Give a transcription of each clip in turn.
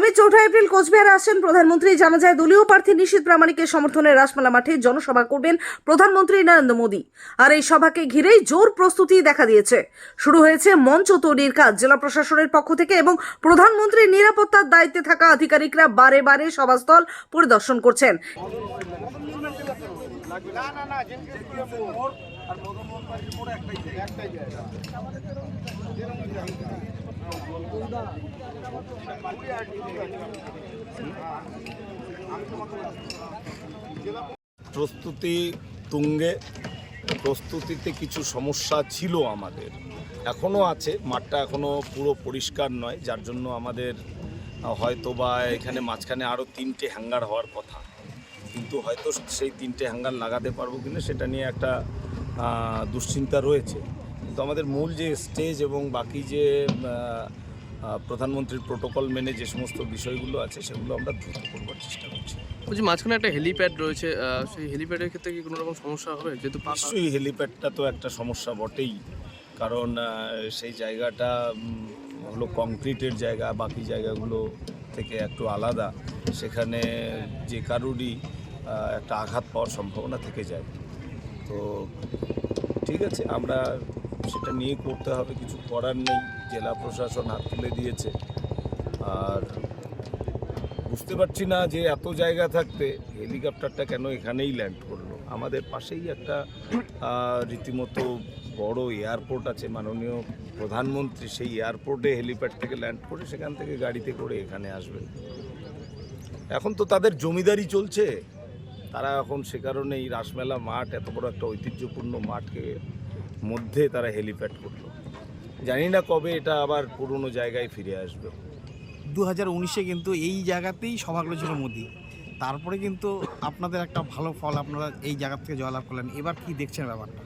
আগামী চৌঠা এপ্রিল কোচবিহারে আসছেন প্রধানমন্ত্রী। জানা যায়, দলীয় প্রার্থী নিশীত প্রামাণিকের সমর্থনে রাসমেলা মাঠে জনসভা করবেন প্রধানমন্ত্রী নরেন্দ্র মোদী। আর এই সভাকে ঘিরেই জোর প্রস্তুতি দেখা দিয়েছে। শুরু হয়েছে মঞ্চ তৈরির কাজ জেলা প্রশাসনের পক্ষ থেকে এবং প্রধানমন্ত্রীর নিরাপত্তার দায়িত্বে থাকা আধিকারিকরা বারে বারে সভাস্থল পরিদর্শন করছেন। প্রস্তুতি তুঙ্গে প্রস্তুতিতে কিছু সমস্যা ছিল আমাদের। এখনও আছে মাঠটা এখনও পুরো পরিষ্কার নয় যার জন্য আমাদের হয়তো বা এখানে মাঝখানে আরও তিনটে হ্যাঙ্গার হওয়ার কথা। কিন্তু হয়তো সেই তিনটে হ্যাঙ্গার লাগাতে পারব কিনা সেটা নিয়ে একটা দুশ্চিন্তা রয়েছে। কিন্তু আমাদের মূল যে স্টেজ এবং বাকি যে প্রধানমন্ত্রীর প্রোটোকল মেনে যে সমস্ত বিষয়গুলো আছে সেগুলো আমরা দ্রুত করবার চেষ্টা করছি। বলছি মাঝখানে একটা হেলিপ্যাড রয়েছে সেই হেলিপ্যাডের ক্ষেত্রে কি কোনো রকম সমস্যা হবে? যেহেতু নিশ্চয়ই হেলিপ্যাডটা তো একটা সমস্যা বটেই। কারণ সেই জায়গাটা হলো কংক্রিটের জায়গা বাকি জায়গাগুলো থেকে একটু আলাদা। সেখানে যে কারুরই একটা আঘাত পাওয়ার সম্ভাবনা থেকে যায়। তো ঠিক আছে, আমরা সেটা নিয়ে করতে হবে, কিছু করার নেই। জেলা প্রশাসন হাত তুলে দিয়েছে। আর বুঝতে পারছি না যে এত জায়গা থাকতে হেলিকপ্টারটা কেন এখানেই ল্যান্ড করল। আমাদের পাশেই একটা রীতিমতো বড় এয়ারপোর্ট আছে, মাননীয় প্রধানমন্ত্রী সেই এয়ারপোর্টে হেলিপ্যাড থেকে ল্যান্ড করে সেখান থেকে গাড়িতে করে এখানে আসবেন। এখন তো তাদের জমিদারি চলছে। তারা এখন সে কারণে এই রাসমেলা মাঠ এত বড় একটা ঐতিহ্যপূর্ণ মাঠকে মধ্যে তারা হেলিপ্যাড করল। জানি না কবে এটা আবার পুরনো জায়গায় ফিরে আসবে। দু হাজার উনিশে কিন্তু এই জায়গাতেই সভাগুলো ছিল মোদি। তারপরে কিন্তু আপনাদের একটা ভালো ফল আপনারা এই জায়গা থেকে জয়লাভ করলেন। এবার কি দেখছেন ব্যাপারটা?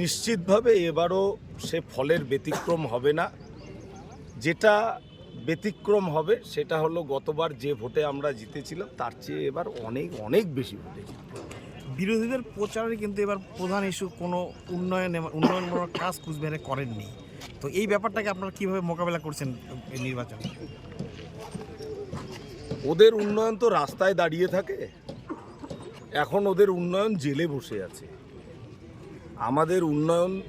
নিশ্চিতভাবে এবারও সে ফলের ব্যতিক্রম হবে না। যেটা ব্যতিক্রম হবে সেটা হলো গতবার যে ভোটে আমরা জিতেছিলাম তার চেয়ে এবার অনেক অনেক বেশি ভোটে বিরোধীদের প্রচারে কিন্তু এবার প্রধান ইস্যু কোনো উন্নয়ন উন্নয়নমূলক কাজ কুচবিহারে করেননি। তো এই ব্যাপারটাকে আপনারা কীভাবে মোকাবেলা করছেন এই নির্বাচনে? ওদের উন্নয়ন তো রাস্তায় দাঁড়িয়ে থাকে। এখন ওদের উন্নয়ন জেলে বসে আছে। আমাদের উন্নয়ন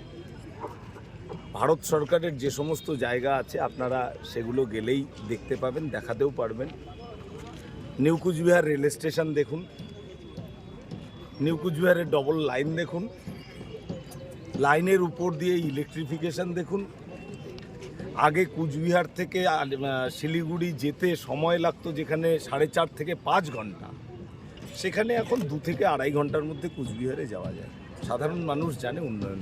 ভারত সরকারের যে সমস্ত জায়গা আছে, আপনারা সেগুলো গেলেই দেখতে পাবেন, দেখাতেও পারবেন। নিউ কুচবিহার রেল স্টেশন দেখুন। নিউ কুচবিহারের ডবল লাইন দেখুন। লাইনের উপর দিয়ে ইলেকট্রিফিকেশন দেখুন। আগে কুচবিহার থেকে শিলিগুড়ি যেতে সময় লাগতো যেখানে সাড়ে চার থেকে পাঁচ ঘণ্টা। সেখানে এখন দু থেকে আড়াই ঘণ্টার মধ্যে কুচবিহারে যাওয়া যায়। সাধারণ মানুষ জানে উন্নয়ন।